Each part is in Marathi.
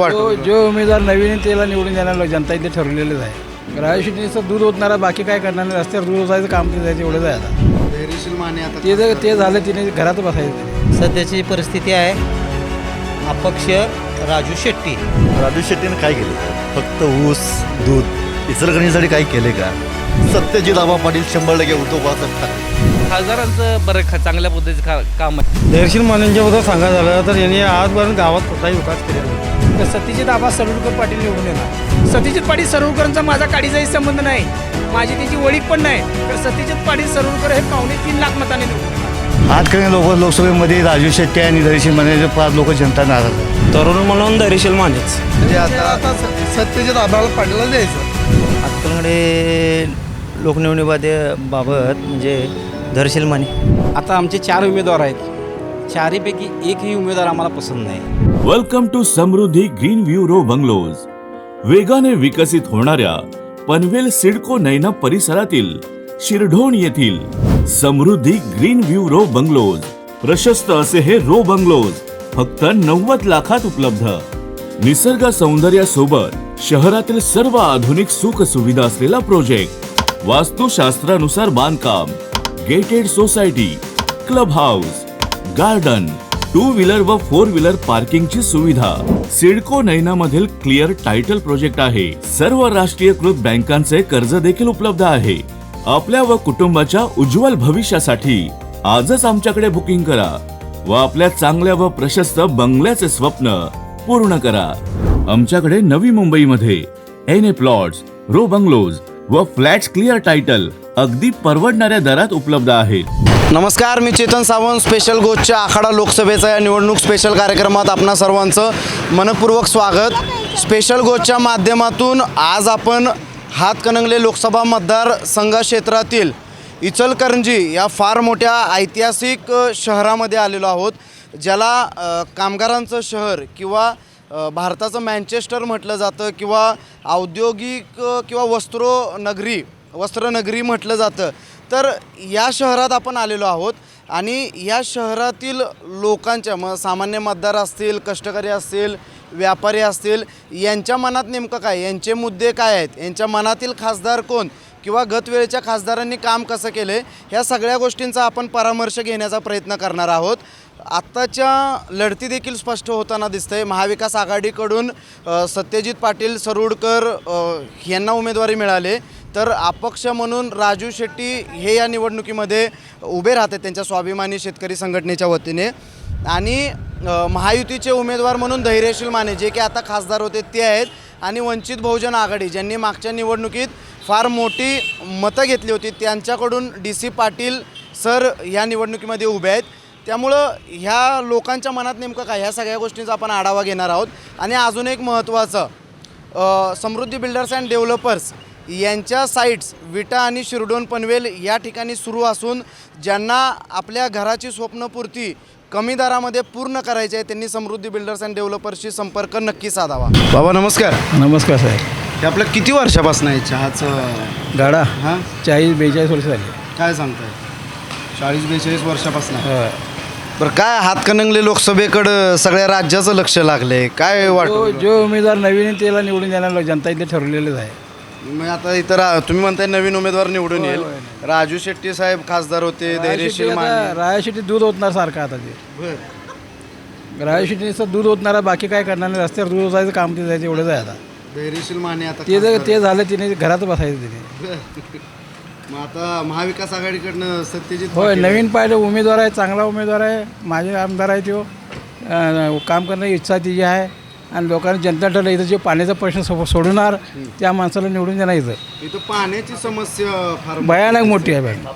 जो जो उमेदवार नवीन आहे त्याला निवडून देणार जनता इथे ठरलेलंच आहे. राजशिटीचं दूध ओतणारा बाकी काय करणार नाही. रस्त्यावर दूध ओतायचं काम ते जायचं एवढंच आहे आता. धैर्यशील माने आता ते जर ते झालं तिने घरात बसायचं. सध्याची परिस्थिती आहे अपक्ष राजू शेट्टी. राजू शेट्टीनं काय केलं? फक्त ऊस दूध इचलकरणीसाठी काय केले का? सत्यजित आबा पाटील शंभर टक्के उद्योगाचं टाकले खासदारांचं बरं खा चांगल्या पद्धतीचं का काम आहे. धैर्यशील मानेंच्याबद्दल सांगायचं झालं तर यांनी आजपर्यंत गावात कुठलाही विकास केलेला सतीजित आबा सरोडकर पाटील निवडून येणार. सतीजित पाटील सरोडकरांचा माझा काडीचाही संबंध नाही. माझी त्याची ओळख पण नाही. तर सतीजित पाटील सरोडकर हे पावणे तीन लाख मताने निवडून. आजकाल लोक लोकसभेमध्ये राजू शेट्टी आणि धैर्यशील माने पाच लोक जनता नाराज. तरुण म्हणून धैर्यशील मानेच म्हणजे आता आता सत्यजित आभाळ पाटीलला द्यायचं. लोकनिवडणुकीमध्ये बाबत म्हणजे धैर्यशील माने आता आमचे चार उमेदवार आहेत. चारीपैकी एकही उमेदवार आम्हाला पसंत नाही. Welcome to Samruddhi green view row bungalows वेगाने विकसित होणाऱ्या पनवेल सिडको नैना परिसरातील शिरढोण येथील Samruddhi green view row bungalows. प्रशस्त असे हे रो बंगलोज फक्त नव्वद लाखात उपलब्ध. निसर्ग सौंदर्यासोबत शहरातील सर्व आधुनिक सुख सुविधा असलेला प्रोजेक्ट वास्तुशास्त्रानुसार बांधकाम gated society club house garden two wheeler व फोर व्हीलर पार्किंगची सुविधा. सिडको नैना मधील क्लिअर टायटल प्रोजेक्ट आहे. सर्व राष्ट्रीयकृत बँकांचे कर्ज देखील उपलब्ध आहे. आपल्या व कुटुंबाच्या उज्ज्वल भविष्यासाठी आजच आमच्याकडे बुकिंग करा व आपल्या चांगल्या व प्रशस्त बंगल्याचे स्वप्न पूर्ण करा. आमच्याकडे नवी मुंबईमध्ये N A plots row bungalows व फ्लॅट्स क्लिअर टायटल. अगदी परवडणाऱ्या दरात उपलब्ध आहेत. नमस्कार मी चेतन सावंत स्पेशल गोष्टच्या आखाडा लोकसभेचा या निवडणूक स्पेशल कार्यक्रमात आपणा सर्वांचं मनपूर्वक स्वागत. स्पेशल गोष्टच्या माध्यमातून आज आपण हातकणंगले लोकसभा मतदार संघ क्षेत्रातील इचलकरंजी या फार मोठ्या ऐतिहासिक शहरामध्ये आलेलो आहोत. ज्याला कामगारांचं शहर किंवा भारताचं मँचेस्टर म्हटलं जातं किंवा औद्योगिक किंवा वस्त्रोनगरी वस्त्रनगरी म्हटलं जातं. तर या शहरात आपण आलेलो आहोत आणि या शहरातील लोकांच्या म सामान्य मतदार असतील कष्टकरी असतील व्यापारी असतील यांच्या मनात नेमकं काय? यांचे मुद्दे काय आहेत? यांच्या मनातील खासदार कोण? किंवा गतवेळेच्या खासदारांनी काम कसं केले ह्या सगळ्या गोष्टींचा आपण परामर्श घेण्याचा प्रयत्न करणार आहोत. आत्ताच्या लढती देखील स्पष्ट होताना दिसतंय. महाविकास आघाडीकडून सत्यजित पाटील सरोडकर यांना उमेदवारी मिळाले. तर अपक्ष म्हणून राजू शेट्टी हे या निवडणुकीमध्ये उभे राहतात त्यांच्या स्वाभिमानी शेतकरी संघटनेच्या वतीने. आणि महायुतीचे उमेदवार म्हणून धैर्यशील माने जे की आता खासदार होते ते आहेत. आणि वंचित बहुजन आघाडी ज्यांनी मागच्या निवडणुकीत फार मोठी मतं घेतली होती त्यांच्याकडून डी सी पाटील सर या निवडणुकीमध्ये उभे आहेत. त्यामुळं ह्या लोकांच्या मनात नेमकं काय? ह्या सगळ्या गोष्टींचा आपण आढावा घेणार आहोत. आणि अजून एक महत्त्वाचं समृद्धी बिल्डर्स अँड डेव्हलपर्स यांच्या साईट्स विटा आणि शिरडोन पनवेल या ठिकाणी सुरू असून ज्यांना आपल्या घराची स्वप्नपूर्ती कमी दरामध्ये पूर्ण करायची आहे त्यांनी समृद्धी बिल्डर्स अँड डेव्हलपर्सशी संपर्क नक्की साधावा. बाबा नमस्कार. नमस्कार साहेब. हे आपलं किती वर्षापासून आहे चहाचं? गाडा. हां? चाळीस बेचाळीस वर्ष झाली. काय सांगताय? चाळीस बेचाळीस वर्षापासून. बरं काय हातकणंगले लोकसभेकडं सगळ्या राज्याचं लक्ष लागले काय जो वाटतं? जो उमेदवार नवीन आहे त्याला निवडून देणार जनता इथे ठरलेलंच आहे. मग आता इथं रा- तुम्ही म्हणताय नवीन उमेदवार निवडून येईल. राजू शेट्टी साहेब खासदार होते धैर्यशील माने रायाशिटी दूध ओतणार सारखं आता ते. बरं. रायाशिटीचं दूध ओतणारा बाकी काय करणार नाही रस्त्यावर दूध ओतायचं काम ते जायचं एवढंच आहे आता. धैर्यशील माने आता ते जर. ते झालं तिने घरात बसायचं तिने. मग आता महाविकास आघाडीकडनं सत्यजित होय पाटील- नवीन पाहिलं उमेदवार आहे चांगला उमेदवार आहे माझे आमदार आहे तो. अं, काम करण्याची इच्छा तिची आहे. आणि लोकांनी जनता ठरलं इथं जे पाण्याचा प्रश्न सो सोडवणार त्या माणसाला निवडून देणार इथं. इथं पाण्याची समस्या फार भयानक मोठी आहे भयानक.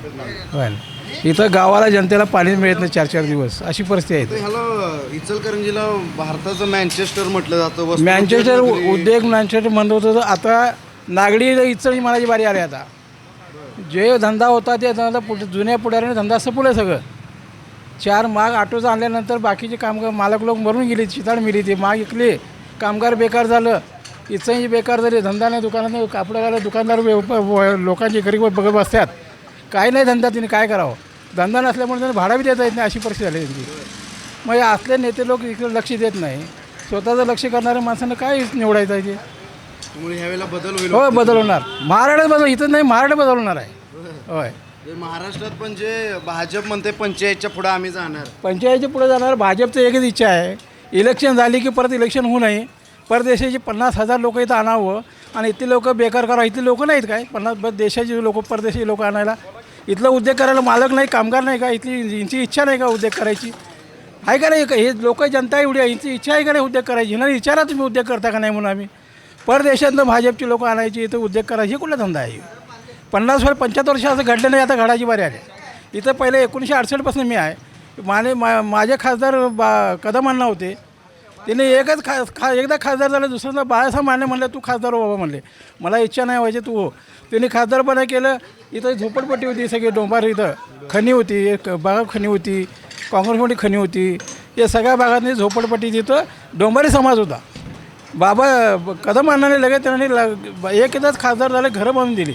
भयानक. इथं गावाला जनतेला पाणी मिळत नाही चार चार दिवस. अशी परिस्थिती आहे तर. ह्याला इचलकरंजीला भारताचं मँचेस्टर म्हटलं जातं मँचेस्टर नगरी. उद्योग मँचेस्टर म्हणत होतं तर आता नागडी इचळी म्हणायची बारी आली आता. जे धंदा होता ते धंदा पुढे जुन्या पुढाऱ्याने धंदा सपवलं सगळं. चार माग ऑटोचं आणल्यानंतर बाकीचे कामगार मालक लोक मरून गेले चिताड मिली ते माग इकले. कामगार बेकार झालं. इचही बेकार झाली. धंदा नाही दुकानात नाही कापडावाला दुकानदार लोकांची गरीब बघत बसतात. काय नाही धंदा तिने काय करावं? धंदा नसल्यामुळे त्यांना भाडा बी देता येत नाही अशी परिस्थिती झाली त्यांची. मग हे असले नेते लोक इकडे लक्ष देत नाही. स्वतःचं लक्ष करणाऱ्या माणसानं काय निवडायचं आहे ते? त्यामुळे ह्यावेळेला बदल होईल. होय बदल होणार. महाराष्ट्रात बदल इथं नाही महाराष्ट्र बदल होणार आहे. होय. हे महाराष्ट्रात पण जे भाजप म्हणते पंचायतच्या पुढे आम्ही जाणार. पंचायतीच्या पुढे जाणार भाजपचं एकच इच्छा आहे. इलेक्शन झाली की परत इलेक्शन होऊ नये. परदेशाचे पन्नास हजार लोक इथं आणावं. आणि इथली लोक बेकार करावं इथली लोक नाहीत काय? पन्नास देशाचे लोक परदेशी लोक आणायला. इथलं उद्योग करायला मालक नाही कामगार नाही का? इथली यांची इच्छा नाही का उद्योग करायची? आहे का नाही? हे लोक जनता एवढी आहे. यांची इच्छा आहे का नाही उद्योग करायची? ना विचारा तुम्ही उद्योग करता का नाही म्हणून आम्ही. परदेशातनं भाजपची लोक आणायची इथं उद्योग करायची कुठला धंदा आहे? पन्नास वर्ष पंच्याहत्तर वर्ष असं घडलं नाही आता घडाची बारी आली. इथं पहिले एकोणीसशे अडसष्टपासून मी आहे. माने मा माझे खासदार बा कदम अण्णा होते. त्याने एकच खा खा एकदा खासदार झालं दुसऱ्यांदा बाळासाहेब माने म्हणलं तू खासदार हो बाबा म्हणले. मला इच्छा नाही व्हायची तू हो. त्यांनी खासदारपणा केलं इथं झोपडपट्टी होती सगळी डोंबार इथं. खणी होती एक बागा खणी होती काँग्रेसमध्ये खणी होती. या सगळ्या भागातली झोपडपट्टी तिथं डोंबारी समाज होता. बाबा कदम अण्णाने लगेच त्यांनी ल- एक एकदाच खासदार झाले घरं बांधून दिली.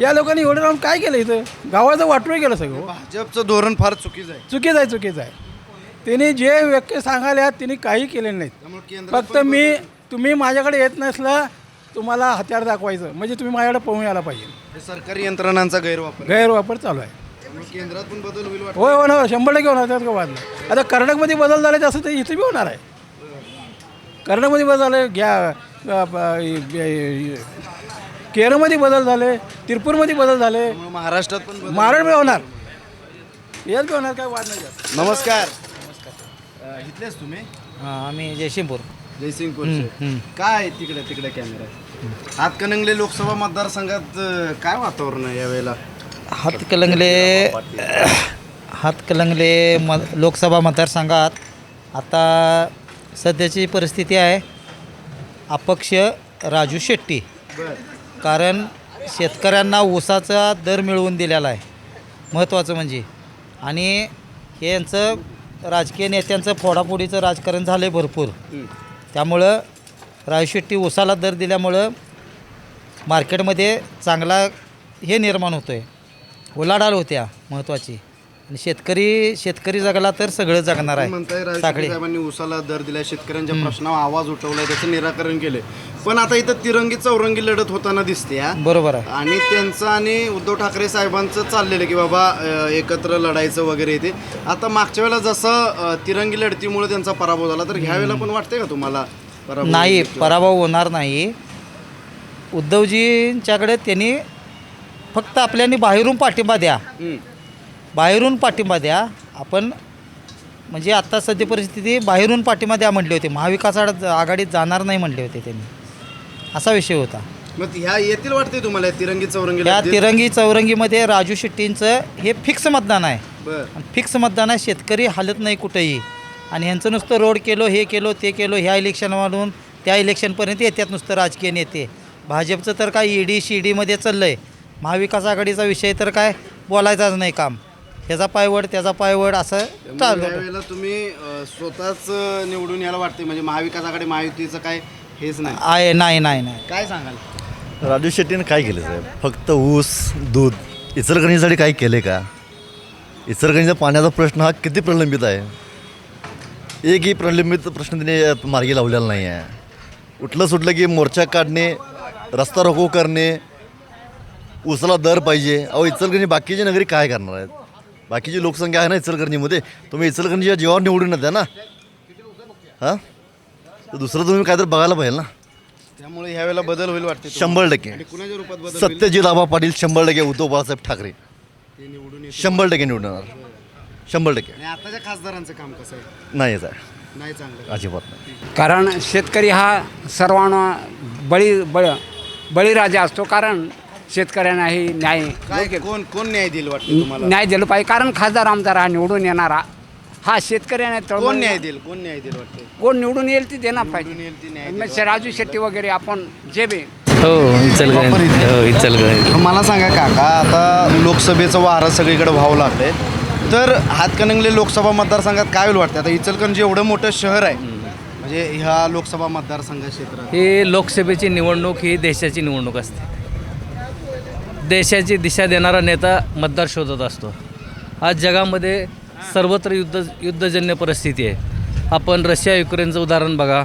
या लोकांनी एवढं राहून काय केलं इथं? गावाचं वाटून केलं सगळं. हो. भाजपचं धोरण फार चुकीचं आहे. चुकीचं आहे चुकीचं आहे. त्यांनी जे व्यक्ती सांगायला त्यांनी काही केलेलं नाहीत. फक्त मी तुम्ही माझ्याकडे येत नसला तुम्हाला हत्यार दाखवायचं. म्हणजे तुम्ही माझ्याकडे पळून यायला पाहिजे. हे सरकारी यंत्रणांचा गैरवापर. गैरवापर चालू आहे. त्यामुळे केंद्रात पण बदल होईल वाटतं. होय होणार शंभर टक्के होणार त्यात का वाद नाही. आता कर्नाटकमध्ये बदल झाले तसं ते इथे बी होणार आहे. कर्नाटकमध्ये बदल झाले घ्या केरळमध्ये बदल झाले तिरपूरमध्ये बदल झाले. महाराष्ट्रात पण होणार. यात बी होणार काय वाद नाही त्यात. नमस्कार. अ, इथलेच तुम्ही? हां आम्ही जयसिंगपूर. जयसिंगपूर काय आहे तिकडे तिकडे कॅमेरा? हातकणंगले लोकसभा मतदारसंघात अ, काय वातावरण आहे यावेळेला? हातकलंगले हातकलंगले म लोकसभा मतदारसंघात आता सध्याची परिस्थिती आहे अपक्ष राजू शेट्टी. बर. कारण शेतकऱ्यांना ऊसाचा दर मिळवून दिलेला आहे. महत्त्वाचं म्हणजे. आणि हे यांचं राजकीय नेत्यांचं फोडाफोडीचं राजकारण झालं आहे भरपूर त्यामुळं राजू शेट्टी ऊसाला दर दिल्यामुळं मार्केटमध्ये चांगला हे निर्माण होतो आहे उलाढाल होत्या महत्त्वाची. आणि शेतकरी शेतकरी जगला तर सगळं जगणार म्हणताय आहे साखळी. साहेबांनी उसाला दर दिलाय शेतकऱ्यांच्या प्रश्नावर आवाज उठवलाय त्याचं निराकरण केलंय. पण आता इथं तिरंगी चौरंगी लढत होताना दिसते हा. बरोबर आहे. आणि त्यांचं आणि उद्धव ठाकरे साहेबांचं चाललेलं की बाबा अ, एकत्र लढायचं वगैरे ते. आता मागच्या वेळेला जसं अ, तिरंगी लढतीमुळे त्यांचा पराभव झाला तर ह्या वेळेला पण वाटतंय का तुम्हाला पराभव नाही? पराभव होणार नाही. उद्धवजींच्याकडे त्यांनी फक्त आपल्यानी बाहेरून पाठिंबा द्या. हम्म. बाहेरून पाठिंबा द्या. आपण म्हणजे आत्ता सध्या परिस्थिती बाहेरून पाठिंबा द्या म्हटले होते. महाविकास आघाड- आघाडीत जाणार नाही म्हटले होते त्यांनी. असा विषय होता. मग ह्या येतील वाटते तुम्हाला? या तिरंगी चौरंगी लढतीत? तिरंगी चौरंगीमध्ये राजू शेट्टींचं हे फिक्स मतदान आहे. आणि फिक्स मतदान आहे. शेतकरी हालत नाही कुठेही. आणि ह्यांचं नुसतं रोड केलो हे केलो ते केलो ह्या इलेक्शनमधून त्या इलेक्शनपर्यंत येतात नुसतं राजकीय नेते. भाजपचं तर काय E ईडी शी डीमध्ये चाललं आहे महाविकास आघाडीचा विषय तर काय? बोलायचाच नाही काम. ह्याचा पायवड त्याचा पायवड असं चालू तुम्ही अ, स्वतःच अ, निवडून यायला वाटते म्हणजे महाविकास आघाडी महायुतीचं काय हेच नाही. आहे नाही नाही नाही. काय सांगाल? राजू शेट्टीने काय केलं साहेब? फक्त ऊस दूध इचलकरंजीसाठी काय केले का? इचलकरंजीचा पाण्याचा प्रश्न हा किती प्रलंबित आहे? एकही प्रलंबित प्रश्न त्याने मार्गी लावलेला नाही आहे उठलं सुटलं की मोर्चा काढणे रस्ता रोको करणे ऊसाला दर पाहिजे. अहो इचलकरंजी बाकीचे नगरी काय करणार आहेत? बाकीची लोकसंख्या आहे ना इचलकरंजीमध्ये तुम्ही इचलकरंजीच्या जीवावर निवडून येत्या ना. हां? तर दुसरं तुम्ही काहीतरी बघायला पाहिजे ना. त्यामुळे ह्या वेळेला बदल होईल वाटते? शंभर टक्के. आणि कुणाच्या रूपात बदल होईल? सत्यजित आबा पाटील शंभर टक्के उद्धव बाळासाहेब ठाकरे. ते निवडून येतील. शंभर टक्के निवडून येणार. शंभर टक्के. आणि आताच्या खासदारांचं काम कसं आहे? नाही आहे. नाही चांगलं. अजिबात नाही. कारण शेतकरी हा सर्वांना बळी बळ बळीराजा असतो. कारण शेतकऱ्यांनाही न्याय काय कोण कोण न्याय देईल वाटतं तुम्हाला? न्याय दिलं पाहिजे. कारण खासदार आमदार हा निवडून येणारा. हा शेतकऱ्यांना कोण न्याय देईल? कोण न्याय देईल वाटतं? कोण निवडून येईल ती देणार पाहिजे. मग राजू शेट्टी वगैरे आपण जे बी हो इचलकरंजी. हो इचलकरंजी. मला सांगा काका आता लोकसभेचं वारं सगळीकडे व्हावं लागतंय तर हातकणंगले लोकसभा मतदारसंघात काय होईल वाटतं? आता इचलकरंजी एवढं मोठं शहर आहे. म्हणजे ह्या लोकसभा मतदारसंघ क्षेत्रात. ही लोकसभेची निवडणूक ही देशाची निवडणूक असते. देशाची दिशा देणारा नेता मतदार शोधत असतो. आज जगामध्ये सर्वत्र युद्ध युद्धजन्य परिस्थिती आहे. आपण रशिया युक्रेनचं उदाहरण बघा.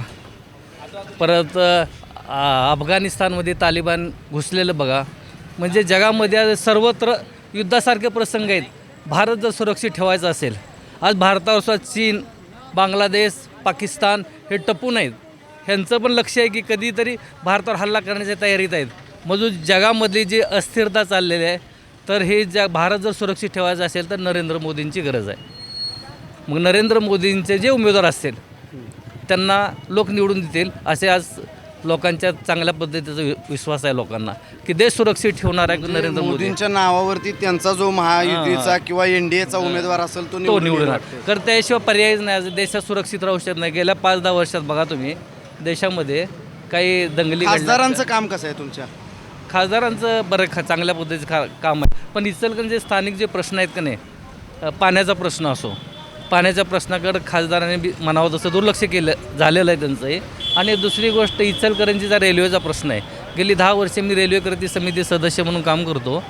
परत अफगाणिस्तानमध्ये तालिबान घुसलेलं बघा. म्हणजे जगामध्ये आज सर्वत्र युद्धासारखे प्रसंग आहेत. भारत जर सुरक्षित ठेवायचा असेल आज भारतावर चीन बांगलादेश पाकिस्तान हे टपून आहेत. ह्यांचं पण लक्ष आहे की कधीतरी भारतावर हल्ला करण्याच्या तयारीत आहेत. म्हणून जगामधली जी अस्थिरता चाललेली आहे तर हे जग भारत जर सुरक्षित ठेवायचं असेल तर नरेंद्र मोदींची गरज आहे मग नरेंद्र मोदींचे जे उमेदवार असतील त्यांना लोक निवडून देतील असे आज लोकांच्या चांगल्या पद्धतीचा विश्वास आहे लोकांना की देश सुरक्षित ठेवणारा नरेंद्र मोदी मोदींच्या नावावरती त्यांचा जो महायुतीचा किंवा एनडीएचा उमेदवार असेल तो तो. वाटतंय. कारण त्याशिवाय पर्यायच नाही आज देशात सुरक्षित राहू शकत नाही गेल्या पाच दहा वर्षात बघा तुम्ही देशामध्ये काही दंगली. खासदारांचं काम कसं आहे तुमच्या खासदारांचं बरं खा चांगल्या पद्धतीचं खा काम आहे. पण इचलकरंजी स्थानिक जे प्रश्न आहेत का नाही पाण्याचा प्रश्न असो पाण्याच्या प्रश्नाकडे खासदारांनी बी म्हणावं तसं दुर्लक्ष केलं झालेलं आहे त्यांचं हे आणि दुसरी गोष्ट इचलकरंजीचा रेल्वेचा प्रश्न आहे. गेली दहा वर्षे मी रेल्वे कृती समिती सदस्य म्हणून काम करतो.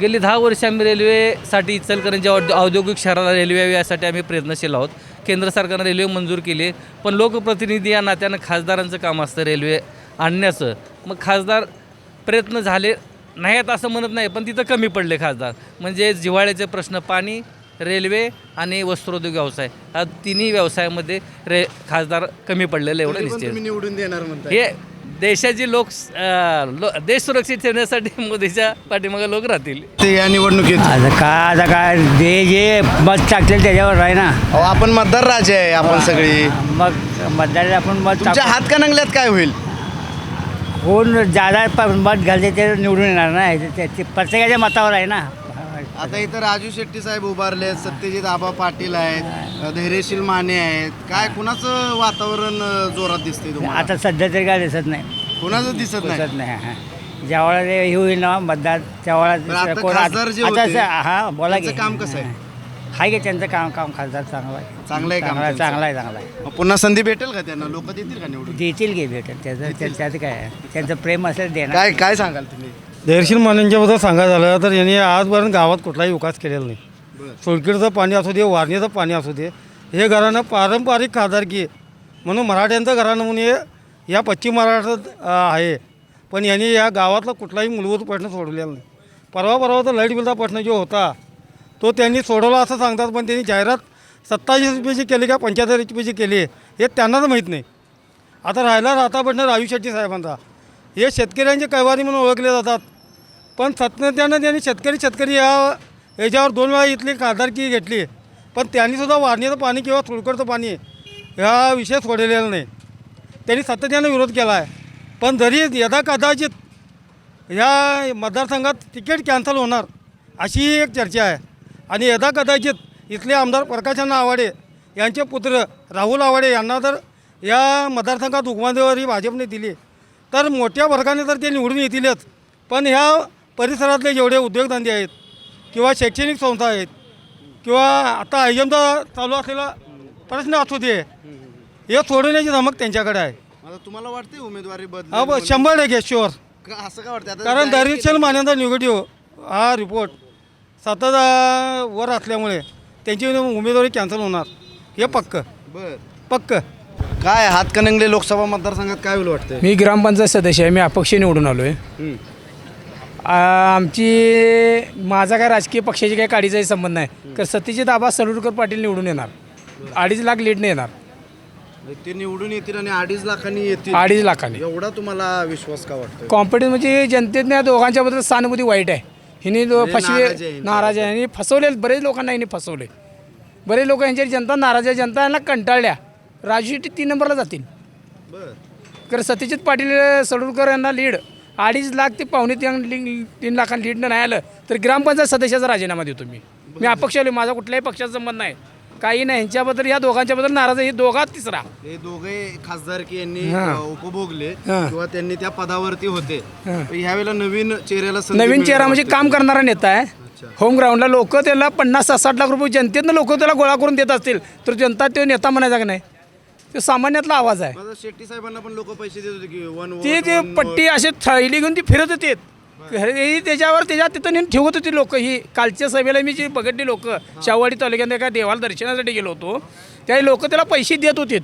गेली दहा वर्ष आम्ही रेल्वेसाठी इचलकरंजी औद्योगिक शहराला रेल्वे यावी यासाठी आम्ही प्रयत्नशील आहोत. केंद्र सरकारनं रेल्वे मंजूर केली. पण लोकप्रतिनिधी या नात्यानं खासदारांचं काम असतं रेल्वे आणण्याचं. मग खासदार प्रयत्न झाले नाहीत असं म्हणत नाही पण तिथं कमी पडले खासदार. म्हणजे जिव्हाळ्याचे प्रश्न पाणी रेल्वे आणि वस्त्रोद्योग व्यवसाय. या तिन्ही व्यवसायामध्ये रे खासदार कमी पडलेले एवढं निश्चित. निवडून देणार म्हणताय. हे देशाची लोक लो देश सुरक्षित ठेवण्यासाठी मोदीच्या पाठीमागे लोक राहतील. ते या निवडणुकीत. आता काय आता काय जे जे मत टाकले त्याच्यावर आहे ना. अहो, आपण मतदार राजे आहे आपण सगळी. मग मतदार आपण मत तुमच्या टाकू. हातकणंगल्यात काय होईल? कोण जादा प- मत घालते ते निवडून येणार ना. ते- ते प्रत्येकाच्या मतावर आहे ना. आता इथं राजू शेट्टी साहेब उभारले सत्यजित आबा पाटील आहेत धैर्यशील माने आहेत. काय कुणाचं वातावरण अं, जोरात दिसतंय तुम्हाला? आता सध्या तरी काय दिसत नाही. कुणाचं दिसत नाही? दिसत नाही हा. ज्यावेळेला ते हे होईल ना मतदार बरं, त्यावेळेला आता कोण खासदार जे आता होते, असं- हा बोला की. त्यांचं काम कसं आहे? हाय की त्यांचं काम काम खासदार चांगलं आहे. चांगलं आहे काम चांगला आहे त्यांचं. चांगला आहे चांगला आहे. मग पुन्हा संधी भेटेल का त्यांना? लोक देतील का निवडून? देतील की भेटेल. त्याचं त्या- त्याचं काय आहे? त्यांचं प्रेम असेल देणार. काय काय सांगाल तुम्ही? धैर्यशील मानेंच्याबद्दल सांगायचं झालं तर यांनी आजपर्यंत गावात कुठलाही विकास केलेला नाही. बरं. सोलकीडचं पाणी असू दे वारणीचं पाणी असू दे हे घराणं पारंपरिक खासदारकी आहे. म्हणून मराठ्यांचं घराणं म्हणून हे या पश्चिम महाराष्ट्रात अं, आहे. पण यांनी या गावातला कुठलाही मूलभूत प्रश्न सोडवलेला नाही. परवा परवा तर लाइट बिलचा प्रश्न जो होता तो त्यांनी सोडवला असं सांगतात पण त्यांनी जाहिरात सत्तावीस रुपयाची केली का पंच्याहत्तर रुपयाची केली हे त्यांनाच माहीत नाही. आता राहिला राहता बसणार राजू शेट्टी साहेबांचा. हे शेतकऱ्यांचे कैवारी म्हणून ओळखले जातात. पण सातत्यानं त्यांनी शेतकरी शेतकरी या याच्यावर दोन वेळा इथली खासदारकी घेतली. पण त्यांनीसुद्धा वारणीचं पाणी किंवा तुळकडचं पाणी ह्या विषय सोडलेला नाही. त्यांनी सातत्यानं विरोध केला आहे पण जरी यदा कदाचित या मतदारसंघात तिकीट कॅन्सल होणार अशी एक चर्चा आहे. आणि यदा कदाचित इथले आमदार प्रकाशअण्णा आवाडे यांचे पुत्र राहुल आवाडे यांना जर या मतदारसंघात उमेदवारी भाजपने दिली. तर मोठ्या वर्गाने तर ते निवडून येतीलच पण ह्या परिसरातले जेवढे उद्योगधंदे आहेत किंवा शैक्षणिक संस्था आहेत किंवा आता आयएमचा चालू असलेला प्रश्न असू दे हे सोडवण्याची धमक त्यांच्याकडे आहे. तुम्हाला वाटते उमेदवारी बदल हा शंभर टक्के शुअर असं काय वाटतं कारण दरीक्षण मान्यता निगेटिव्ह हा रिपोर्ट सतत वर असल्यामुळे. त्यांची उमेदवारी कॅन्सल होणार. हे पक्क. बर. पक्क. काय हातकणंगले लोकसभा मतदारसंघात काय होईल वाटतं मी ग्रामपंचायत सदस्य आहे मी अपक्ष निवडून आलो आहे आमची माझा काय राजकीय पक्षाची काही काडीचाही संबंध नाही. तर सत्यजित आबा सलुरकर पाटील निवडून येणार. अडीच लाख लीडने येणार. ते निवडून येतील आणि अडीच लाखांनी येतील. अडीच लाखाने. एवढा तुम्हाला विश्वास का वाटतो कॉम्पिटिशन म्हणजे जनतेतनं या दोघांच्याबद्दल सहानुभूती वाईट आहे. हिने म्हणजे फसवे नाराज आहे आणि फसवले बरेच लोकांना हिने फसवले. बरेच लोक यांच्या जनता नाराज आहे. जनता यांना कंटाळल्या. राजू शेट्टी तीन नंबरला जातील. कारण सत्यजित पाटील सडुलकर यांना लीड. अडीच लाख ते पावणे तीन तीन लाखांनी लीडनं नाही आलं. तर ग्रामपंचायत सदस्याचा राजीनामा देतो मी. मी अपक्ष आलो माझा कुठल्याही पक्षाचा संबंध नाही. काही नाही यांच्याबद्दल या दोघांच्याबद्दल नाराज आहे. हे दोघात तिसरा. हे दोघे खासदार की यांनी हा. अ, उपभोगले हा. किंवा त्यांनी त्या पदावरती होते. ह्यावेळेला नवीन चेहऱ्याला संधी नवीन चेहरा म्हणजे वाटतं. काम करणारा नेता आहे. होम ग्राउंडला लोक त्याला पन्नास सात साठ लाख रुपये जनतेनं लोक त्याला गोळा करून देत असतील तर जनता तो नेता म्हणायचा का नाही? तो सामान्यातला आवाज आहे. माझा शेट्टी साहेबांना पण लोक पैसे देत होते की वन ते ते पट्टी असे थैली घेऊन ती फिरत होते हे त्याच्यावर त्याच्या तिथं नेऊन ठेवत होती लोक. ही कालच्या सभेला मी जी बघितली लोक शाहवाडी तालुक्यात एका देवाला दर्शनासाठी गेलो होतो. त्याही लोक त्याला पैसे देत होते.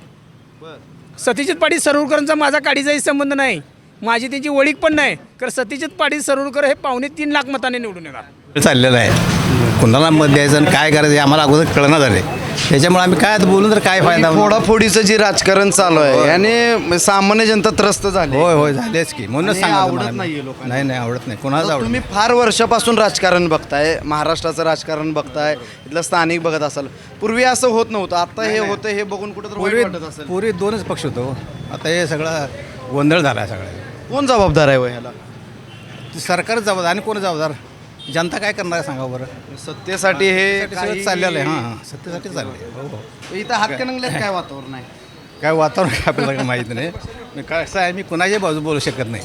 सत्यजित पाटील सरोरकरांचा माझा काडीचाही संबंध नाही. माझी त्यांची ओळख पण नाही. कारण सत्यजित पाटील सरोरकर हे पावणे तीन लाख मताने निवडून येणार. चाललेलं आहे. कुणाला मत द्यायचं आणि काय करायचं हे आम्हाला अगोदर कळणार झाले त्याच्यामुळे आम्ही काय आता बोलून तर काय फायदा होणार? फोडाफोडीचं जे राजकारण चालू आहे याने सामान्य जनता त्रस्त झाली. होय होय झालेच की. म्हणूनच आणि सांगा आवडत. नाहीये लोकांना. नाही नाही आवडत नाही. कोणालाच आता आवडत तुम्ही फार वर्षापासून राजकारण बघताय महाराष्ट्राचं राजकारण बघताय इथलं स्थानिक बघत असाल. पूर्वी असं होत नव्हतं आता हे होतं हे बघून कुठं पूर्वी वाटत असेल. पूर्वी दोनच पक्ष होतो आता हे सगळं गोंधळ झाला आहे सगळं कोण जबाबदार आहे हो ह्याला? सरकार जबाबदार आणि कोण जबाबदार? जनता काय करणार आहे सांगा बरं? सत्तेसाठी हे काही- चाललेलं आहे हां हां. सत्तेसाठी चालले हो हो. इथं हातकणंगल्यात काय वातावरण आहे? काय वातावरण काय आपल्याला काही माहीत नाही. मी काय असं आहे मी कुणाच्या बाजू बोलू शकत नाही.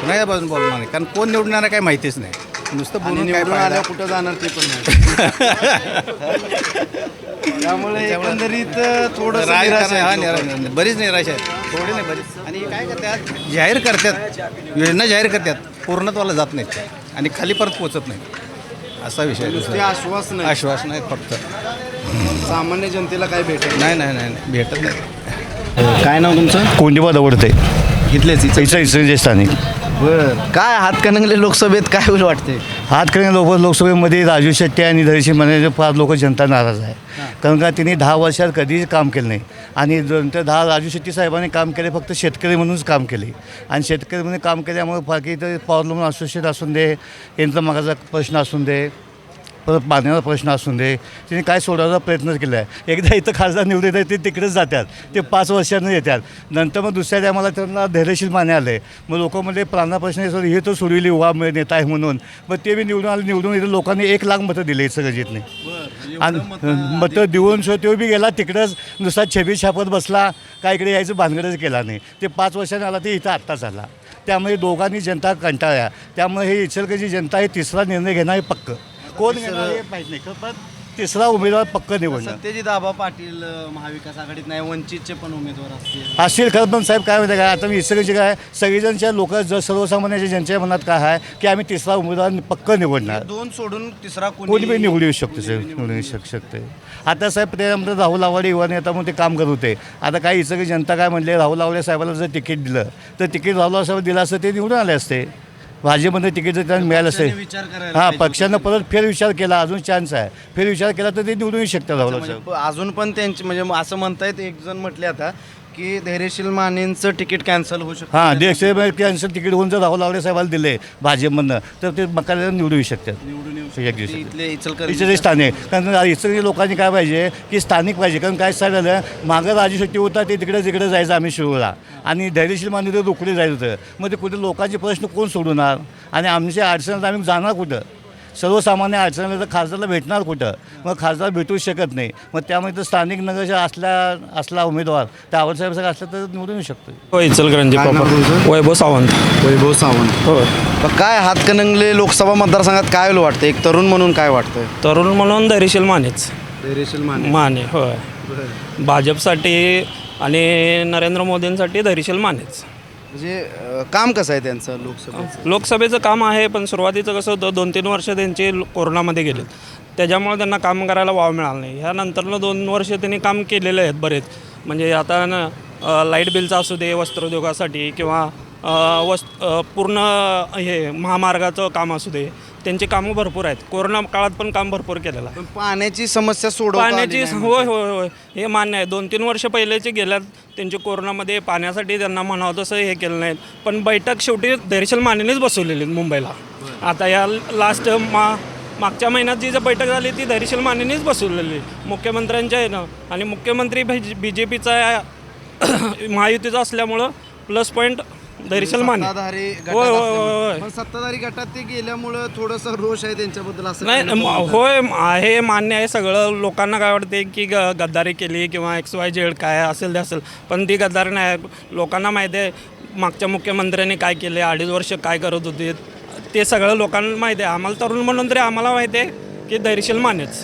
कुणाच्या बाजून बोलणार नाही. कारण कोण निवडणार आहे काही माहितीच नाही. नुसतं आणि बोलून काय निवडून फायदा? आल्यावर कुठं जाणार ते पण नाही. त्यामुळे एकंदरीत थोडं राजकारण हा निराश बरीच निराश आहे थोडी नाही बरीच. आणि काय करतात? जाहीर करतात. योजना जाहीर करतात. पूर्णत्वाला जात नाहीत. आणि खाली परत पोचत नाही. असा विषय आहे ते दुसरा. आश्वासन आहे आश्वासन आहे फक्त. सामान्य जनतेला काय भेटेल नाही? नाही नाही नाही, भेटत नाही. काय नाव तुमचं? कोंडीबा दवडते इथलेच इथं इचलकरंजी स्थानिक. बर. काय हातकणंगले लोकसभेत काय होईल वाटते हातकरी लोक लोकसभेमध्ये राजू शेट्टी आणि धैर्यशी म्हणायचे फार लोक जनता नाराज आहे. कारण का त्यांनी दहा वर्षात कधीच काम केलं नाही. आणि नंतर दहा राजू शेट्टी साहेबांनी काम केले फक्त शेतकरी म्हणूनच काम केले. आणि शेतकरी म्हणून काम केल्यामुळे बाकी इथं पॉवर लूम असोसिएट असून दे यंत्र मागाचा प्रश्न असून दे परत पाण्याचा प्रश्न असून दे. त्यांनी काय सोडवायचा प्रयत्न केला आहे एकदा इथं खासदार निवडत आहे ते तिकडेच जातात. ते पाच वर्षांनी येतात. नंतर मग दुसऱ्या टायमाला त्यांना धैर्यशील माने आले. मग लोक म्हणजे प्राणा प्रश्न हे हे तर सोडविली युवा नेता आहे म्हणून. मग ते बी निवडून आले निवडून इथं लोकांनी एक लाख मतं दिले सगळ्यातले आणि मतं देऊन सो तो बी गेला तिकडंच नुसता छबी छापत बसला काय इकडे यायचं भानगडच केला नाही. ते पाच वर्षाने आला ते इथं आत्ताच आला त्यामुळे दोघांनी जनता कंटाळल्या. त्यामुळे हे इचलकरची जनता हे तिसरा निर्णय घेणार हे पक्कं. कोण घेणार हे माहीत नाही पण तिसरा उमेदवार पक्क निवडणार. सत्यजित आबा पाटील अं, महाविकास आघाडीत नाही वंचितचे पण उमेदवार असतील. असतील खरं पण साहेब काय माहिती आहे का? आता मी इचलकरंजी काय सगळेजणच्या लोक जर सर्वसामान्यांच्या ज्यांच्या मनात काय आहे की आम्ही तिसरा उमेदवार पक्क निवडणार. दोन सोडून तिसरा कोणी पण निवडू शकतो साहेब निवडू शक शकते. आता साहेब ते आमचं राहुल आवाडे युवा नेता म्हणून ते काम करत होते. आता काही इचलकरंजी जनता काय म्हणले राहुल आवाडे साहेबाला जर तिकीट दिलं तर तिकीट राहुल साहेब दिलं असतं ते निवडून आले असते. भाजपमध्ये तिकीट जर त्यांना मिळालं विचार करायला हां पाहिजे. पक्षानं परत फेरविचार केला अजून चान्स आहे. फेरविचार केला तर ते निवडून शकतात राहुल म्हणजे साहेब. अजून पण त्यांचे म्हणजे असं म्हणतायत एक जण म्हटले आता की धैर्यशील मानेंचं तिकीट कॅन्सल होऊ शकतं. हां देश कॅन्सर तिकीट होऊन जर राहुल आवडे साहेबाला दिले भाजपमधनं तर ते मकाला निवडू शकतात. निवडून येऊ एक शकते. दिवसात. इथले इचलकरंजी स्थानिक कारण इचलकरंजी लोकांनी काय पाहिजे की स्थानिक पाहिजे कारण काय झालं मागं राजू शेट्टी होता ते तिकडे तिकडे जायचं आम्ही शिरूला. आणि धैर्यशील माने तर रोकडे जायचं होतं. मग ते कुठे लोकांचे प्रश्न कोण सोडवणार? आणि आमच्या अडचणीत आम्ही जाणार कुठं? सर्वसामान्य अडचणीला तर खासदारला भेटणार कुठं? मग खासदार भेटू शकत नाही. मग त्यामुळे तर स्थानिक नगरच्या असल्या असला उमेदवार तर आवडसाहेब सगळं असला तर निवडून येऊ शकतो हो इचलकरंजी काय नाव? वैभव सावंत. वैभव सावंत. हो. काय हातकणंगले लोकसभा मतदारसंघात काय होईल वाटतं? एक तरुण म्हणून काय वाटतंय? तरुण म्हणून धैर्यशील मानेच. धैर्यशील माने माने होय. भाजपसाठी आणि नरेंद्र मोदींसाठी धैर्यशील मानेच. म्हणजे अं, काम कसं आहे त्यांचं लोकसभेचं? लोकसभेचं काम आहे पण सुरुवातीचं कसं होतं दोन तीन वर्ष त्यांचे लो- कोरोनामध्ये गेलेत त्याच्यामुळे त्यांना काम करायला वाव मिळाला नाही. ह्यानंतरनं दोन वर्ष त्यांनी काम केलेले आहेत बरेच. म्हणजे आता ना अ, लाइट बिलचं असू दे वस्त्रोद्योगासाठी किंवा अ, वस् अ, पूर्ण हे महामार्गाचं काम असू दे त्यांची कामं भरपूर आहेत. कोरोना काळात पण काम भरपूर केलेलं आहे. पण पाण्याची समस्या सोडवता आली पाण्याची नाही होय होय होय. हे मान्य आहे. दोन तीन वर्ष पहिलेचे गेल्यात त्यांचे कोरोनामध्ये पाण्यासाठी त्यांना म्हणावं तसं हे केलं नाही पण बैठक शेवटी धैर्यशील मानेनेच बसवलेली मुंबईला. आता या लास्ट मा मागच्या महिन्यात जी जर बैठक झाली ती धैर्यशील मानेनेच बसवलेली मुख्यमंत्र्यांच्या आहे ना. आणि मुख्यमंत्री बी जे पीचा महायुतीचा असल्यामुळं प्लस पॉईंट धैर्यशील माने सत्ताधारी गटात होय होय होय असल्यामुळे. होय पण सत्ताधारी गटात ते गेल्यामुळं थोडंसं रोष आहे त्यांच्याबद्दल असं नाही म-. होय आहे मान्य आहे सगळं. लोकांना काय वाटते की ग गद्दारी केली किंवा एक्स वाय झेड काय असेल ते असेल. पण ती गद्दारी नाही. आहे. लोकांना माहिती आहे मागच्या मुख्यमंत्र्यांनी काय केले अडीच वर्ष काय करत होते. ते सगळं लोकांना माहिती आहे. आम्हाला तरुण म्हणून तरी आम्हाला माहिती आहे की धैर्यशील मानेच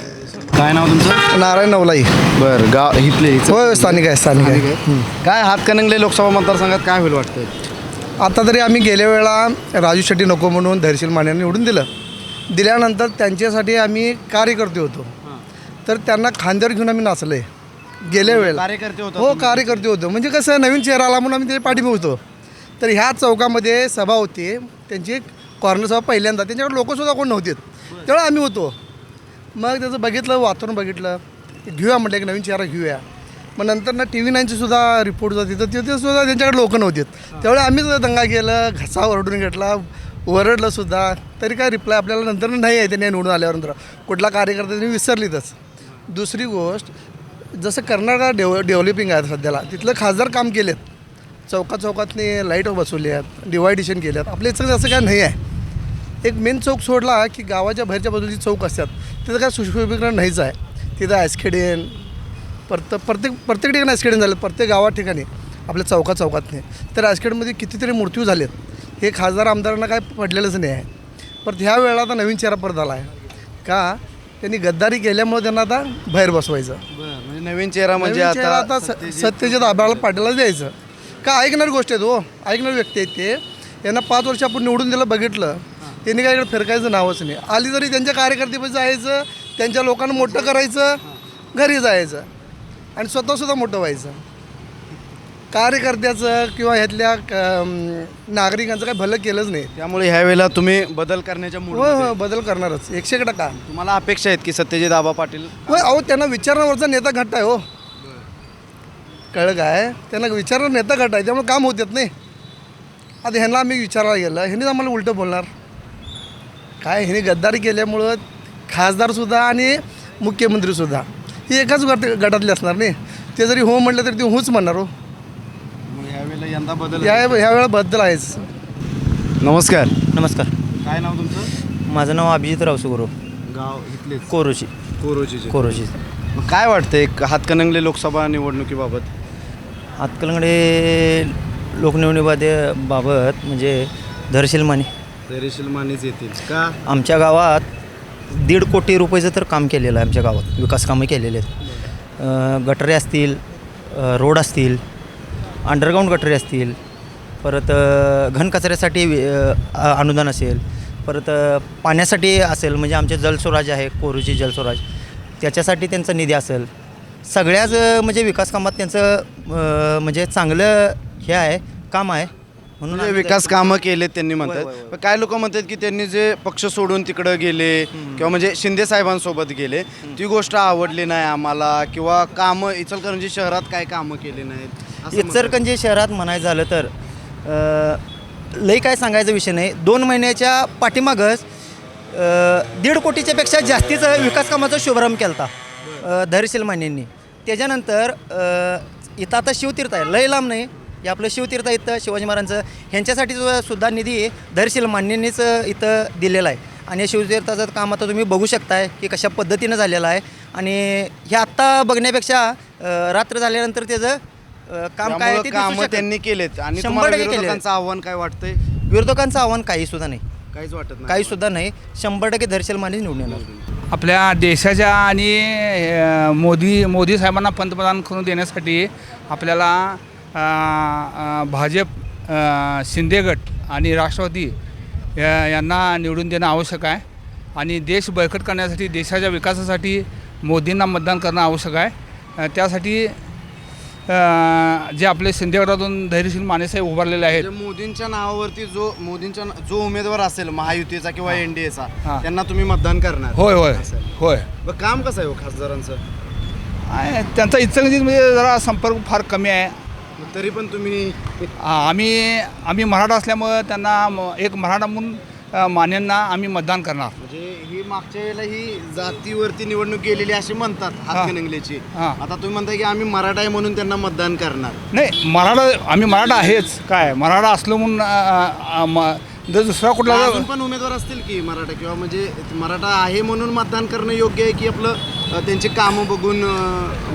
काय नाव तुमचं? नारायण नवलाई. बरं गाव इथले इथं- होय स्थानिक आहे स्थानिक आहे. काय हातकणंगले लोकसभा मतदारसंघात काय होईल वाटतं आता तरी आम्ही गेल्या वेळा राजू शेट्टी नको म्हणून धैर्यशील माने निवडून दिलं. दिल्यानंतर त्यांच्यासाठी आम्ही कार्यकर्ते होतो. तर त्यांना खांद्यावर घेऊन आम्ही नाचले. गेल्या वेळेला. कार्यकर्ते होता हो. कार्यकर्ते होतो. म्हणजे कसं नवीन चेहरा आला म्हणून आम्ही ते पाठीमागे होतो. तर ह्या चौकामध्ये सभा होती. त्यांची कॉर्नर सभा पहिल्यांदा. त्यांच्याकडे लोकंसुद्धा कोण नव्हते. तेव्हा आम्ही होतो. मग त्याचं बघितलं वातावरण बघितलं. घेऊया म्हटलं एक नवीन चेहरा घेऊया. मग नंतर ना टी व्ही नाईनचीसुद्धा रिपोर्ट होती. तर तिथे सुद्धा त्यांच्याकडे लोक नव्हते. त्यावेळी सुद्धा दंगा केलं घसा ओरडून घेतला ओरडलं सुद्धा. तरी काय रिप्लाय आपल्याला नंतर नाही आहे त्यांनी निवडून आल्यानंतर कुठला कार्यकर्ता त्यांनी विसरलीतच. दुसरी गोष्ट जसं कर्नाटका डेव डेव्हलपिंग आहे सध्याला तिथलं खासदार काम केलेत. चौका चौकातनी लाइट बसवली आहेत डिवायडेशन केल्यात. आहेत आपल्या इथं असं काय नाही आहे. एक मेन चौक सोडला की गावाच्या बाहेरच्या बाजूची चौक असतात. तिथं काय सुशोभीकरण नाहीच आहे. तिथं आयसखेडेन परत प्रत्येक प्रत्येक ठिकाणी आयसखेडेन झालं प्रत्येक गावात ठिकाणी. आपल्या चौका चौकातने तर आयसखेडमध्ये कितीतरी मृत्यू झालेत. हे खासदार आमदारांना काय पडलेलंच नाही आहे. परत ह्या वेळेला आता नवीन चेहरा परत आला आहे. का? त्यांनी गद्दारी केल्यामुळे त्यांना आता बाहेर बसवायचं. म्हणजे नवीन चेहरा म्हणजे आता आता स- सत्यजित आबाळाला पाटीलला द्यायचं. का? ऐकणारी गोष्ट आहेत हो. ऐकणारी व्यक्ती आहेत ते. यांना पाच वर्ष आपण निवडून दिलं बघितलं. त्यांनी काय इकडे फिरकायचं नावच नाही. आली तरी त्यांच्या कार्यकर्तेपाशी जायचं त्यांच्या लोकांना मोठं करायचं घरी जायचं. आणि स्वतःसुद्धा मोठं व्हायचं. कार्यकर्त्याचं किंवा ह्यातल्या क- नागरिकांचं काही भलं केलंच नाही. त्यामुळे ह्या वेळेला तुम्ही बदल करण्याच्या मूड हो हो बदल करणारच. एकशे एक टक्का. तुम्हाला अपेक्षा आहेत की सत्यजित आबा पाटील? होय अहो त्यांना विचारण्यावरचा नेता घट्ट आहे हो. कळलं काय? त्यांना विचारणार नेता घट्ट आहे त्यामुळे काम होतात नाही. आता ह्यांना आम्ही विचारायला गेलं ह्यांनीच आम्हाला उलटं बोलणार. काय ह्यांनी गद्दारी केल्यामुळं खासदारसुद्धा आणि मुख्यमंत्रीसुद्धा हे एकाच गट गटातले असणार नाही. ते जरी हो म्हटलं तरी ते होच म्हणणार हो. यावेळेला यंदा बदल या ह्या वेळा बद्दल आहेच. नमस्कार. नमस्कार. काय नाव तुमचं? माझं नाव अभिजित रावसुगुरू गाव इथलेच. कोरोची कोरोचीचे कोरोची मग काय वाटतंय हातकणंगले लोकसभा निवडणुकीबाबत? हातकलंगडे लोकनिवडणुकीबाबत बाबत म्हणजे धरशील माने. तहसील मानेच येतील. का? आमच्या गावात दीड कोटी रुपयाचं तर काम केलेलं आहे आमच्या गावात. विकास कामं केलेले आहेत. गटरे असतील रोड असतील अंडरग्राऊंड गटरे असतील परत घनकचऱ्यासाठी अनुदान असेल परत पाण्यासाठी असेल म्हणजे आमचे जलस्वराज आहे कोरूची जलस्वराज त्याच्यासाठी त्यांचा निधी असेल. सगळ्याच म्हणजे विकास कामात त्यांचं म्हणजे चांगलं हे आहे काम आहे. म्हणून म्हणजे आम्ही विकास कामं केलेत त्यांनी म्हणतात. होय, होय. पण काय लोक म्हणतात की त्यांनी जे पक्ष सोडून तिकडं गेले किंवा म्हणजे शिंदे साहेबांसोबत गेले ती गोष्ट आवडली नाही आम्हाला किंवा कामं इचलकरंजी शहरात काय कामं केली नाहीत असं म्हणतात. शहरात म्हणायचं झालं तर अ, लई काय सांगायचा विषय नाही. दोन महिन्याच्या पाठीमागच अ, दीड कोटीच्या पेक्षा जास्तीचं विकास कामाचा शुभारंभ केला होता धैर्यशील मान्यांनी. त्याच्यानंतर अ, इथं आता शिवतीर्थ आहे. लय लांब नाही. हे आपलं शिवतीर्थ इथं शिवाजी महाराजांचं ह्यांच्यासाठी सुद्धा निधी धैर्यशील मान्यांनीच इथं दिलेला आहे. आणि या शिवतीर्थाचं काम आता तुम्ही बघू शकताय की कशा पद्धतीनं झालेलं आहे. आणि हे आत्ता बघण्यापेक्षा रात्र झाल्यानंतर त्याचं काम काय कामं शकतं. त्यांनी केलेत आणि शंभर टक्के. विरोधकांचं आव्हान काय वाटतंय? विरोधकांचं आव्हान काही सुद्धा नाही. काहीच वाटत नाही. काही सुद्धा नाही. शंभर टक्के धरशील माने निवडून येणार. आपल्या देशाच्या आणि मोदी मोदी साहेबांना पंतप्रधान करून देण्यासाठी आपल्याला भाजप अ, शिंदे गट आणि राष्ट्रवादी या- यांना निवडून देणं आवश्यक आहे. आणि देश बळकट करण्यासाठी देशाच्या विकासासाठी मोदींना मतदान करणं आवश्यक आहे. त्यासाठी जे आपले शिंदे गटातून धैर्यशील मानेसाहेब उभारलेले आहेत. म्हणजे मोदींच्या नावावरती जो मोदींच्या ना- जो उमेदवार असेल महायुतीचा किंवा एनडीएचा हां. त्यांना तुम्ही मतदान करणार. होय होय. होय. काम कसं आहे हो खासदारांचं? त्यांचा इचलकरंजीमध्ये जरा संपर्क फार कमी आहे. तरी पण तुम्ही आम्ही आम्ही मराठा असल्यामुळं त्यांना एक मराठा म्हणून मान्यांना आम्ही मतदान करणार. म्हणजे ही मागच्या वेळेला ही जातीवरती निवडणूक गेलेली अशी म्हणतात हातकणंगलेची. हां. आता तुम्ही म्हणताय की आम्ही मराठा आहे म्हणून त्यांना मतदान करणार. नाही मराठा आम्ही मराठा आहेच. काय मराठा असलो म्हणून जर दुसरा कुठला अजून पण उमेदवार असतील की मराठा किंवा म्हणजे मराठा आहे म्हणून मतदान करणं योग्य आहे की आपलं त्यांची कामं बघून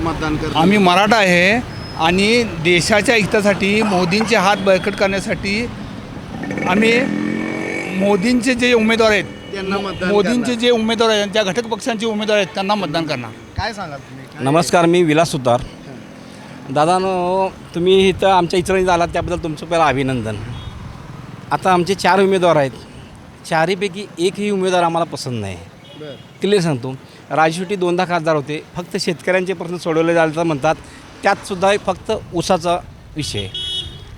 मतदान करणं? आम्ही मराठा आहे आणि देशाच्या हितासाठी मोदींचे हात बळकट करण्यासाठी आम्ही मोदींचे जे उमेदवार आहेत त्यांना मतदान मोदींचे. जे उमेदवार आहेत ज्या घटक पक्षांचे उमेदवार आहेत त्यांना मतदान करणार. काय सांगाल तुम्ही? नमस्कार मी विलास सुतार. दादानो तुम्ही इथं आमच्या इचरांनी आलात त्याबद्दल तुमचं पहिलं अभिनंदन. आता आमचे चार उमेदवार आहेत. चारीपैकी एकही उमेदवार आम्हाला पसंत नाही. क्लिअर सांगतो. राजशेट्टी दोनदा खासदार होते. फक्त शेतकऱ्यांचे प्रश्न सोडवले जातात म्हणतात. त्यातसुद्धा फक्त ऊसाचा विषय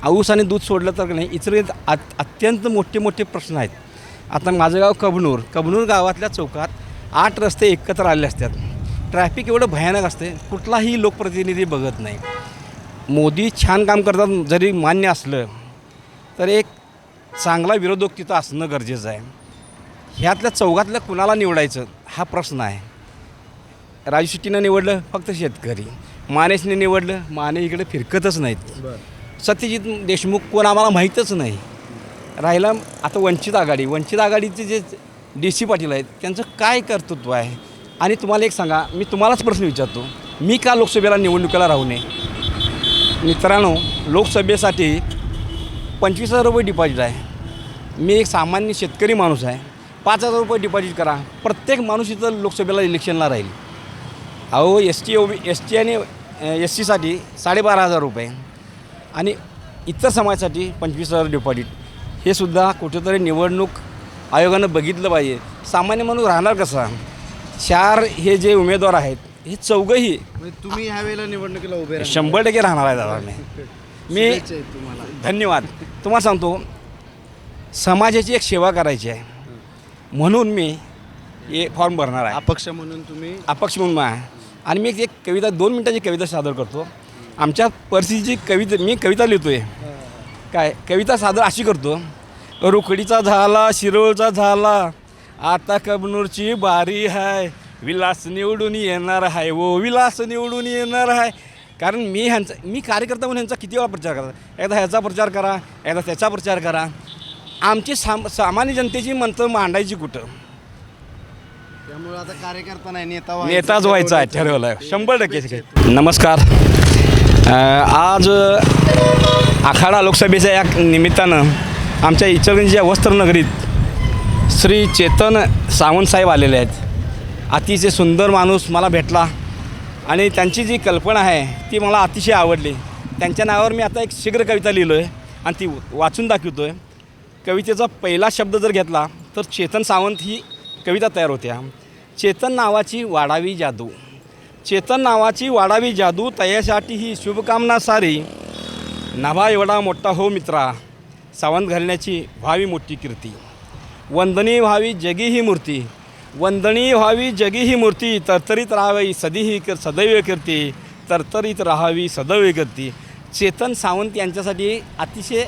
ऊस आणि दूध सोडलं तर नाही इतर अत अत्यंत मोठे मोठे प्रश्न आहेत. आता माझं गाव कबनूर कबनूर गावातल्या चौकात आठ रस्ते एकत्र आले असतात. ट्रॅफिक एवढं भयानक असते कुठलाही लोकप्रतिनिधी बघत नाही. मोदी छान काम करतात जरी मान्य असलं तर एक चांगला विरोधक तिथं असणं गरजेचं आहे. ह्यातल्या चौघातल्या कुणाला निवडायचं हा प्रश्न आहे. राजू निवडलं फक्त शेतकरी. मानेशने निवडलं माने इकडे फिरकतच नाहीत. सत्यजित देशमुख कोण आम्हाला माहीतच नाही. राहिला आता वंचित आघाडी. वंचित आघाडीचे जे डी सी पाटील आहेत त्यांचं काय कर्तृत्व आहे? आणि तुम्हाला एक सांगा मी तुम्हालाच प्रश्न विचारतो. मी का लोकसभेला निवडणुकीला राहू नये? मित्रांनो लोकसभेसाठी पंचवीस हजार रुपये डिपॉझिट आहे. मी एक सामान्य शेतकरी माणूस आहे. पाच हजार रुपये डिपॉझिट करा. प्रत्येक माणूस इथं लोकसभेला इलेक्शनला राहील. अहो S T O B S T आणि एस सीसाठी साडेबारा हजार रुपये. आणि इतर समाजासाठी पंचवीस हजार डिपॉझिट हे सुद्धा कुठेतरी निवडणूक आयोगानं बघितलं पाहिजे. सामान्य माणूस राहणार कसा? चार हे जे उमेदवार आहेत हे चौघंही म्हणजे तुम्ही ह्या वेळेला निवडणुकीला उभे. शंभर टक्के राहणार आहे दादा मी तुम्हाला. धन्यवाद. तुम्हाला सांगतो समाजाची एक सेवा करायची आहे. म्हणून मी हे फॉर्म भरणार आहे. अपक्ष म्हणून तुम्ही अपक्ष म्हणून आहे आणि मी एक कविता दोन मिनटाची कविता सादर करतो. आमच्या परिस्थितीची कविता मी कविता लिहितो आहे काय? कविता सादर अशी करतो. रुकडीचा झाला शिरोळचा झाला आता कबनूरची बारी आहे विलास निवडून येणार आहे वो विलास निवडून येणार आहे कारण मी ह्यांचा मी कार्यकर्ता म्हणून ह्यांचा किती वेळा प्रचार करा. एकदा ह्याचा प्रचार करा एकदा त्याचा प्रचार करा. आमची साम सामान्य जनतेची मंत्र मांडायची कुठं? त्यामुळे आता कार्यकर्ता नाही नेता व्हायचं. नेताच व्हायचा आहे ठरवलं आहे शंभर टक्के नमस्कार. अ, आज आखाडा लोकसभेच्या या निमित्तानं आमच्या इचलगंजीच्या वस्त्रनगरीत श्री चेतन सावंतसाहेब आलेले आहेत. अतिशय सुंदर माणूस मला भेटला आणि त्यांची जी कल्पना आहे ती मला अतिशय आवडली. त्यांच्या नावावर मी आता एक शीघ्र कविता लिहिलो आहे आणि ती वाचून दाखवतो आहे कवितेचा पहिला शब्द जर घेतला तर चेतन सावंत ही कविता तयार होत्या. चेतन नावाची वाढावी जादू. चेतन नावाची वाढावी जादू तयासाठी ही शुभकामना सारी. नभा एवढा मोठा हो मित्रा. सावंत घालण्याची व्हावी मोठी कीर्ती. वंदनी व्हावी जगी ही मूर्ती. वंदनी व्हावी जगी ही मूर्ती. तरतरीत राहावी सदी ही कर सदैव कीर्ती. तरतरीत राहावी सदैव कीर्ती. चेतन सावंत यांच्यासाठी अतिशय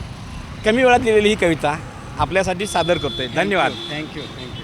कमी वेळात लिहिलेली ही कविता आपल्यासाठी सादर करतोय. धन्यवाद. Thank you thank you